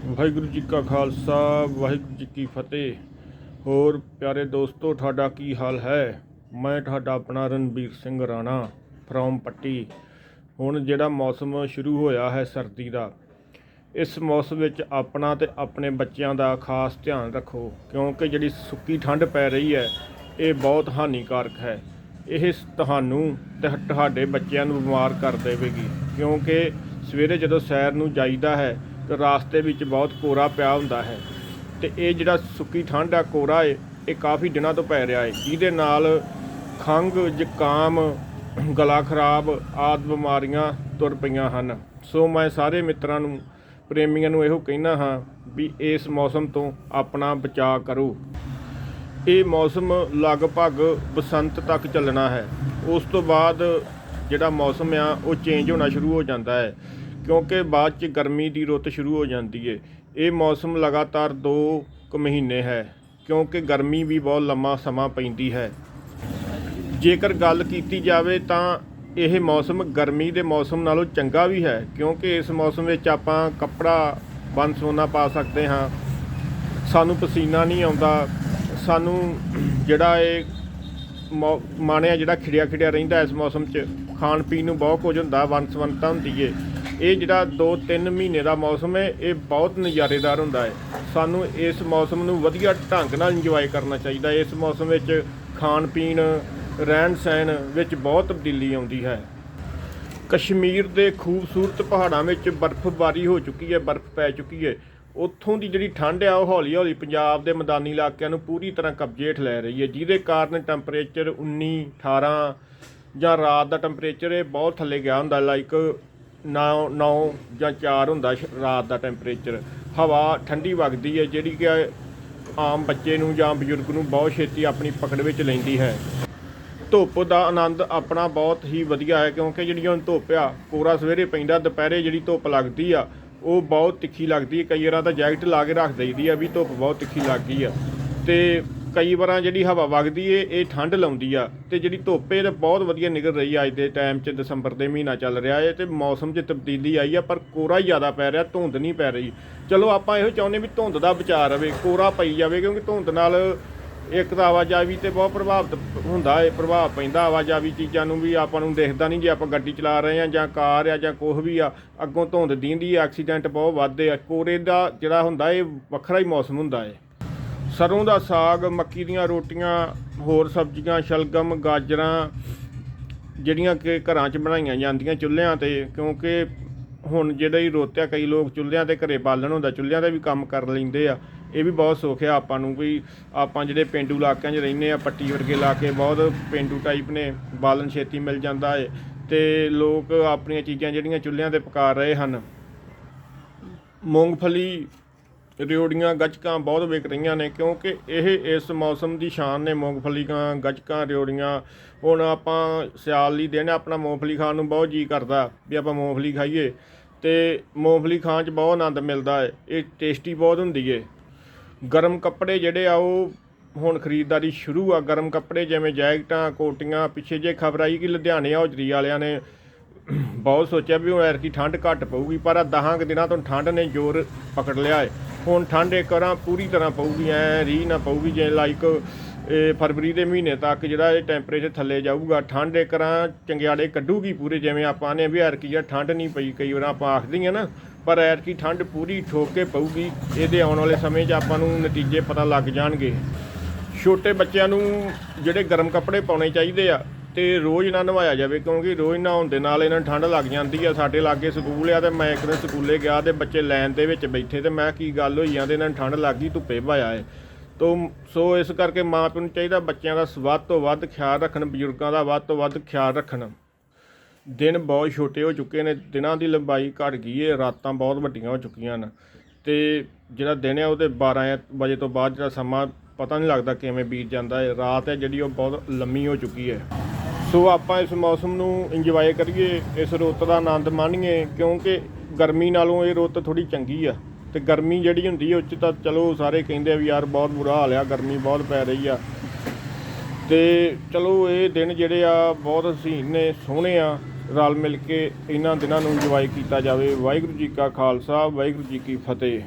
ਵਾਹਿਗੁਰੂ ਜੀ ਕਾ ਖਾਲਸਾ, ਵਾਹਿਗੁਰੂ ਜੀ ਕੀ ਫਤਿਹ। ਹੋਰ ਪਿਆਰੇ ਦੋਸਤੋ, ਤੁਹਾਡਾ ਕੀ ਹਾਲ ਹੈ? ਮੈਂ ਤੁਹਾਡਾ ਆਪਣਾ ਰਣਬੀਰ ਸਿੰਘ ਰਾਣਾ ਫਰੋਮ ਪੱਟੀ। ਹੁਣ ਜਿਹੜਾ ਮੌਸਮ ਸ਼ੁਰੂ ਹੋਇਆ ਹੈ ਸਰਦੀ ਦਾ, ਇਸ ਮੌਸਮ ਵਿੱਚ ਆਪਣਾ ਤੇ ਆਪਣੇ ਬੱਚਿਆਂ ਦਾ ਖਾਸ ਧਿਆਨ ਰੱਖੋ, ਕਿਉਂਕਿ ਜਿਹੜੀ ਸੁੱਕੀ ਠੰਡ ਪੈ ਰਹੀ ਹੈ, ਇਹ ਬਹੁਤ ਹਾਨੀਕਾਰਕ ਹੈ। ਇਹ ਤੁਹਾਨੂੰ ਤੇ ਤੁਹਾਡੇ ਬੱਚਿਆਂ ਨੂੰ ਬਿਮਾਰ ਕਰ ਦੇਵੇਗੀ, ਕਿਉਂਕਿ ਸਵੇਰੇ ਜਦੋਂ ਸੈਰ ਨੂੰ ਜਾਈਦਾ ਹੈ ਤੇ ਰਾਸਤੇ ਵਿੱਚ ਬਹੁਤ ਕੋਰਾ ਪਿਆ ਹੁੰਦਾ ਹੈ ਤੇ ਇਹ ਜਿਹੜਾ ਸੁੱਕੀ ਠੰਡ ਆ ਕੋਰਾ ਏ, ਇਹ ਕਾਫੀ ਦਿਨਾਂ ਤੋਂ ਪੈ ਰਿਹਾ ਏ, ਜਿਹਦੇ ਨਾਲ ਖੰਘ, ਜ਼ੁਕਾਮ, ਗਲਾ ਖਰਾਬ ਆਦਿ ਬਿਮਾਰੀਆਂ ਤੁਰ ਪਈਆਂ ਹਨ। ਸੋ ਮੈਂ ਸਾਰੇ ਮਿੱਤਰਾਂ ਨੂੰ, ਪ੍ਰੇਮੀਆਂ ਨੂੰ ਇਹੋ ਕਹਿਣਾ ਹਾਂ ਵੀ ਇਸ ਮੌਸਮ ਤੋਂ ਆਪਣਾ ਬਚਾਅ ਕਰੋ। ਇਹ ਮੌਸਮ ਲਗਭਗ ਬਸੰਤ ਤੱਕ ਚੱਲਣਾ ਹੈ। ਉਸ ਤੋਂ ਬਾਅਦ ਜਿਹੜਾ ਮੌਸਮ ਆ, ਉਹ ਚੇਂਜ ਹੋਣਾ ਸ਼ੁਰੂ ਹੋ ਜਾਂਦਾ ਹੈ। ਕਿਉਂਕਿ ਬਾਅਦ ਚ ਗਰਮੀ ਦੀ ਰੁੱਤ ਸ਼ੁਰੂ ਹੋ ਜਾਂਦੀ ਹੈ ਇਹ ਮੌਸਮ ਲਗਾਤਾਰ 2 ਕੁ ਮਹੀਨੇ ਹੈ, ਕਿਉਂਕਿ ਗਰਮੀ ਵੀ ਬਹੁਤ ਲੰਮਾ ਸਮਾਂ ਪੈਂਦੀ ਹੈ। ਜੇਕਰ ਗੱਲ ਕੀਤੀ ਜਾਵੇ ਤਾਂ ਇਹ ਮੌਸਮ ਗਰਮੀ ਦੇ ਮੌਸਮ ਨਾਲੋਂ ਚੰਗਾ ਵੀ ਹੈ, ਕਿਉਂਕਿ ਇਸ ਮੌਸਮ ਵਿੱਚ ਆਪਾਂ ਕੱਪੜਾ ਬੰਨ ਸੋਨਾ ਪਾ ਸਕਦੇ ਹਾਂ। ਸਾਨੂੰ ਪਸੀਨਾ ਨਹੀਂ ਆਉਂਦਾ। ਸਾਨੂੰ ਜਿਹੜਾ ਇਹ ਮੌ- ਮਾਣਿਆ ਜਿਹੜਾ ਖਿੜਿਆ ਖਿੜਿਆ ਰਹਿੰਦਾ ਇਸ ਮੌਸਮ 'ਚ ਖਾਣ ਪੀਣ ਨੂੰ ਬਹੁਤ ਕੁਝ ਹੁੰਦਾ ਵੰਸਵੰਤਾ ਹੁੰਦੀ ਏ। ਇਹ ਜਿਹੜਾ 2-3 ਮਹੀਨੇ ਦਾ ਮੌਸਮ ਹੈ, ਇਹ ਬਹੁਤ ਨਜ਼ਾਰੇਦਾਰ ਹੁੰਦਾ ਹੈ। ਸਾਨੂੰ ਇਸ ਮੌਸਮ ਨੂੰ ਵਧੀਆ ਢੰਗ ਨਾਲ ਇੰਜੋਏ ਕਰਨਾ ਚਾਹੀਦਾ ਇਸ ਮੌਸਮ ਵਿੱਚ ਖਾਣ ਪੀਣ, ਰਹਿਣ ਸਹਿਣ ਵਿੱਚ ਬਹੁਤ ਤਬਦੀਲੀ ਆਉਂਦੀ ਹੈ। ਕਸ਼ਮੀਰ ਦੇ ਖੂਬਸੂਰਤ ਪਹਾੜਾਂ ਵਿੱਚ ਬਰਫ਼ਬਾਰੀ ਹੋ ਚੁੱਕੀ ਹੈ, ਬਰਫ਼ ਪੈ ਚੁੱਕੀ ਹੈ। ਉੱਥੋਂ ਦੀ ਜਿਹੜੀ ਠੰਡ ਆ, ਉਹ ਹੌਲੀ ਹੌਲੀ ਪੰਜਾਬ ਦੇ ਮੈਦਾਨੀ ਇਲਾਕਿਆਂ ਨੂੰ ਪੂਰੀ ਤਰ੍ਹਾਂ ਕਬਜ਼ੇ ਹੇਠ ਲੈ ਰਹੀ ਹੈ। ਜਿਹਦੇ ਕਾਰਨ ਟੈਂਪਰੇਚਰ 19 18 ਜਾਂ ਰਾਤ ਦਾ ਟੈਂਪਰੇਚਰ ਇਹ ਬਹੁਤ ਥੱਲੇ ਗਿਆ ਹੁੰਦਾ ਲਾਈਕ 9 9 ਜਾਂ 4 ਹੁੰਦਾ ਸ਼- ਰਾਤ ਦਾ ਟੈਂਪਰੇਚਰ ਹਵਾ ਠੰਡੀ ਵਗਦੀ ਹੈ, ਜਿਹੜੀ ਕਿ ਆਮ ਬੱਚੇ ਨੂੰ ਜਾਂ ਬਜ਼ੁਰਗ ਨੂੰ ਬਹੁਤ ਛੇਤੀ ਆਪਣੀ ਪਕੜ ਵਿੱਚ ਲੈਂਦੀ ਹੈ। ਧੁੱਪ ਦਾ ਆਨੰਦ ਆਪਣਾ ਬਹੁਤ ਹੀ ਵਧੀਆ ਹੈ, ਕਿਉਂਕਿ ਜਿਹੜੀ ਹੁਣ ਧੁੱਪ ਆ ਕੋਰਾ ਸਵੇਰੇ ਪੈਂਦਾ, ਦੁਪਹਿਰੇ ਜਿਹੜੀ ਧੁੱਪ ਲੱਗਦੀ ਆ, ਉਹ ਬਹੁਤ ਤਿੱਖੀ ਲੱਗਦੀ ਹੈ। ਕਈ ਵਾਰਾਂ ਤਾਂ ਜੈਕਟ ਲਾ ਕੇ ਰੱਖ ਦਈਦੀ ਆ ਵੀ ਧੁੱਪ ਬਹੁਤ ਤਿੱਖੀ ਲੱਗ ਗਈ ਆ। ਤੇ ਕਈ ਵਾਰਾਂ ਜਿਹੜੀ ਹਵਾ ਵਗਦੀ ਏ, ਇਹ ਠੰਡ ਲਾਉਂਦੀ ਆ। ਤੇ ਜਿਹੜੀ ਧੁੱਪ ਏ ਤੇ ਬਹੁਤ ਵਧੀਆ ਨਿਕਲ ਰਹੀ ਆ ਅੱਜ ਦੇ ਟਾਈਮ 'ਚ, ਦਸੰਬਰ ਦੇ ਮਹੀਨਾ ਚੱਲ ਰਿਹਾ ਏ ਤੇ ਮੌਸਮ 'ਚ ਤਬਦੀਲੀ ਆਈ ਆ, ਪਰ ਕੋਰਾ ਹੀ ਜ਼ਿਆਦਾ ਪੈ ਰਿਹਾ, ਧੁੰਦ ਨਹੀਂ ਪੈ ਰਹੀ। ਚਲੋ ਆਪਾਂ ਇਹੋ ਚਾਹੁੰਦੇ ਵੀ ਧੁੰਦ ਦਾ ਬਚਾਅ ਰਵੇ, ਕੋਰਾ ਪਈ ਜਾਵੇ, ਕਿਉਂਕਿ ਧੁੰਦ ਨਾਲ ਇੱਕ ਤਾਂ ਆਵਾਜਾਈ ਤੇ ਬਹੁਤ ਪ੍ਰਭਾਵਿਤ ਹੁੰਦਾ ਹੈ ਪ੍ਰਭਾਵ ਪੈਂਦਾ ਆਵਾਜਾਈ ਚੀਜ਼ਾਂ ਨੂੰ ਵੀ ਆਪਾਂ ਨੂੰ ਦਿਖਦਾ ਨਹੀਂ ਜੇ ਆਪਾਂ ਗੱਡੀ ਚਲਾ ਰਹੇ ਆ ਜਾਂ ਕਾਰ ਆ ਜਾਂ ਕੁਛ ਵੀ ਆ, ਅੱਗੋਂ ਧੁੰਦ ਦੀਂਦੀ ਆ, ਐਕਸੀਡੈਂਟ ਬਹੁਤ ਵੱਧਦੇ ਆ। ਕੋਰੇ ਦਾ ਜਿਹੜਾ ਹੁੰਦਾ ਇਹ ਵੱਖਰਾ ਹੀ ਮੌਸਮ ਹੁੰਦਾ ਏ। ਸਰੋਂ ਦਾ ਸਾਗ, ਮੱਕੀ ਦੀਆਂ ਰੋਟੀਆਂ, ਹੋਰ ਸਬਜ਼ੀਆਂ, ਸ਼ਲਗਮ, ਗਾਜਰਾਂ, ਜਿਹੜੀਆਂ ਕਿ ਘਰਾਂ 'ਚ ਬਣਾਈਆਂ ਜਾਂਦੀਆਂ ਚੁੱਲ੍ਹਿਆਂ ਤੇ, ਕਿਉਂਕਿ ਹੁਣ ਜਿਹੜਾ ਹੀ ਰੋਤਿਆ, ਕਈ ਲੋਕ ਚੁੱਲ੍ਹਿਆਂ ਤੇ ਘਰੇ ਬਾਲਣ ਹੁੰਦਾ, ਚੁੱਲ੍ਹਿਆਂ ਤੇ ਵੀ ਕੰਮ ਕਰ ਲੈਂਦੇ ਆ। ਇਹ ਵੀ ਬਹੁਤ ਸੁੱਖ ਆ ਆਪਾਂ ਨੂੰ ਵੀ ਆਪਾਂ ਜਿਹੜੇ ਪਿੰਡੂ ਇਲਾਕਿਆਂ 'ਚ ਰਹਿੰਦੇ ਆ, ਪੱਟੀ ਵਰਗੇ ਇਲਾਕੇ, ਬਹੁਤ ਪਿੰਡੂ ਟਾਈਪ ਨੇ, ਬਾਲਣ ਛੇਤੀ ਮਿਲ ਜਾਂਦਾ ਏ, ਤੇ ਲੋਕ ਆਪਣੀਆਂ ਚੀਜ਼ਾਂ ਜਿਹੜੀਆਂ ਚੁੱਲ੍ਹਿਆਂ ਤੇ ਪਕਾ ਰਹੇ ਹਨ। ਮੂੰਗਫਲੀ ਰਿਓੜੀਆਂ ਗੱਚਕਾਂ ਬਹੁਤ ਵਿਕ ਰਹੀਆਂ ਨੇ ਕਿਉਂਕਿ ਇਹ ਇਸ ਮੌਸਮ ਦੀ ਸ਼ਾਨ ਨੇ। ਮੂੰਗਫਲੀਆਂ ਗੱਚਕਾਂ, ਰਿਓੜੀਆਂ। ਹੁਣ ਆਪਾਂ ਸਿਆਲ ਲਈ ਦਿਨ ਆਪਣਾ ਮੂੰਗਫਲੀ ਖਾਣ ਨੂੰ ਬਹੁਤ ਜੀ ਕਰਦਾ ਵੀ ਆਪਾਂ ਮੂੰਗਫਲੀ ਖਾਈਏ ਤੇ ਮੂੰਗਫਲੀ ਖਾਣ 'ਚ ਬਹੁਤ ਆਨੰਦ ਮਿਲਦਾ ਹੈ ਇਹ ਟੇਸਟੀ ਬਹੁਤ ਹੁੰਦੀ ਏ। ਗਰਮ ਕੱਪੜੇ ਜਿਹੜੇ ਆ ਉਹ ਹੁਣ ਖਰੀਦਦਾਰੀ ਸ਼ੁਰੂ ਆ। ਗਰਮ ਕੱਪੜੇ ਜਿਵੇਂ ਜੈਕਟਾਂ, ਕੋਟੀਆਂ, ਪਿੱਛੇ ਜੇ ਖਬਰ ਆਈ ਕਿ ਲੁਧਿਆਣੇ ਹੌਜਰੀ ਵਾਲਿਆਂ ਨੇ ਬਹੁਤ ਸੋਚਿਆ ਵੀ ਹੁਣ ਐਰਕੀ ਠੰਡ ਘੱਟ ਪਊਗੀ, ਪਰ ਆ ਦਹਾਂ ਕੁ ਦਿਨਾਂ ਤੋਂ ਠੰਡ ਨੇ ਜ਼ੋਰ ਪਕੜ ਲਿਆ ਹੈ ਹੁਣ ਠੰਡ ਇੱਕ ਪੂਰੀ ਤਰ੍ਹਾਂ ਪਊਗੀ, ਐ ਰੀ ਨਾ ਪਊਗੀ ਜੇ ਲਾਈਕ ਇਹ ਫਰਵਰੀ ਦੇ ਮਹੀਨੇ ਤੱਕ ਜਿਹੜਾ ਇਹ ਟੈਂਪਰੇਚਰ ਥੱਲੇ ਜਾਊਗਾ ਠੰਡ ਇੱਕ ਵਾਰਾਂ ਚੰਗਿਆੜੇ ਕੱਢੂਗੀ ਪੂਰੇ, ਜਿਵੇਂ ਆਪਾਂ ਨੇ ਵੀ ਐਰਕੀ ਆ ਠੰਡ ਨਹੀਂ ਪਈ ਕਈ ਵਾਰ, ਆਪਾਂ ਆਖਦੇ ਆ ਨਾ, ਪਰ ਐਰਕੀ ਠੰਡ ਪੂਰੀ ਠੋਕ ਕੇ ਪਊਗੀ, ਇਹਦੇ ਆਉਣ ਵਾਲੇ ਸਮੇਂ 'ਚ ਆਪਾਂ ਨੂੰ ਨਤੀਜੇ ਪਤਾ ਲੱਗ ਜਾਣਗੇ। ਛੋਟੇ ਬੱਚਿਆਂ ਨੂੰ ਜਿਹੜੇ ਗਰਮ ਕੱਪੜੇ ਪਾਉਣੇ ਚਾਹੀਦੇ ਆ ਤੇ ਰੋਜ਼ ਨਾ ਨਵਾਇਆ ਜਾਵੇ, ਕਿਉਂਕਿ ਰੋਜ਼ ਨਹਾਉਣ ਦੇ ਨਾਲ ਇਹਨਾਂ ਨੂੰ ਠੰਡ ਲੱਗ ਜਾਂਦੀ ਆ, ਸਾਡੇ ਲਾਗੇ ਸਕੂਲ ਆ ਤੇ ਮੈਂ ਇੱਕ ਦਿਨ ਸਕੂਲੇ ਗਿਆ ਤੇ ਬੱਚੇ ਲਾਈਨ ਦੇ ਵਿੱਚ ਬੈਠੇ ਤੇ ਮੈਂ ਕੀ ਗੱਲ ਹੋਈ ਜਾਂਦੇ ਇਹਨਾਂ ਨੂੰ ਠੰਡ ਲੱਗ ਗਈ, ਧੁੱਪੇ ਭਾਇਆ ਏ ਤੋ ਸੋ ਇਸ ਕਰਕੇ ਮਾਂ ਪਿਓ ਨੂੰ ਚਾਹੀਦਾ ਬੱਚਿਆਂ ਦਾ ਵੱਧ ਤੋਂ ਵੱਧ ਖਿਆਲ ਰੱਖਣ, ਬਜ਼ੁਰਗਾਂ ਦਾ ਵੱਧ ਤੋਂ ਵੱਧ ਖਿਆਲ ਰੱਖਣ। ਦਿਨ ਬਹੁਤ ਛੋਟੇ ਹੋ ਚੁੱਕੇ ਨੇ, ਦਿਨਾਂ ਦੀ ਲੰਬਾਈ ਘਟ ਗਈ ਏ, ਰਾਤਾਂ ਬਹੁਤ ਵੱਡੀਆਂ ਹੋ ਚੁੱਕੀਆਂ ਨੇ ਤੇ ਜਿਹੜਾ ਦਿਨ ਹੈ ਉਹਦੇ 12 ਵਜੇ ਤੋਂ ਬਾਅਦ ਜਿਹੜਾ ਸਮਾਂ ਪਤਾ ਨਹੀਂ ਲੱਗਦਾ ਕਿਵੇਂ ਬੀਤ ਜਾਂਦਾ ਹੈ ਰਾਤ ਹੈ ਜਿਹੜੀ ਉਹ ਬਹੁਤ ਲੰਮੀ ਹੋ ਚੁੱਕੀ ਹੈ ਸੋ ਆਪਾਂ ਇਸ ਮੌਸਮ ਨੂੰ ਇੰਜੋਏ ਕਰੀਏ, ਇਸ ਰੁੱਤ ਦਾ ਆਨੰਦ ਮਾਣੀਏ, ਕਿਉਂਕਿ ਗਰਮੀ ਨਾਲੋਂ ਇਹ ਰੁੱਤ ਥੋੜੀ ਚੰਗੀ ਆ। ਤੇ ਗਰਮੀ ਜਿਹੜੀ ਹੁੰਦੀ ਹੈ ਉਹ 'ਚ ਤਾਂ ਚਲੋ ਸਾਰੇ ਕਹਿੰਦੇ ਆ ਵੀ ਯਾਰ ਬਹੁਤ ਬੁਰਾ ਹਾਲ ਆ, ਗਰਮੀ ਬਹੁਤ ਪੈ ਰਹੀ ਆ। ਤੇ ਚਲੋ ਇਹ ਦਿਨ ਜਿਹੜੇ ਆ, ਬਹੁਤ ਹਸੀਨ ਨੇ, ਸੋਹਣੇ ਆ। ਰਲ ਮਿਲ ਕੇ ਇਹਨਾਂ ਦਿਨਾਂ ਨੂੰ ਇੰਜੋਏ ਕੀਤਾ ਜਾਵੇ। ਵਾਹਿਗੁਰੂ ਜੀ ਕਾ ਖਾਲਸਾ, ਵਾਹਿਗੁਰੂ ਜੀ ਕੀ ਫਤਿਹ।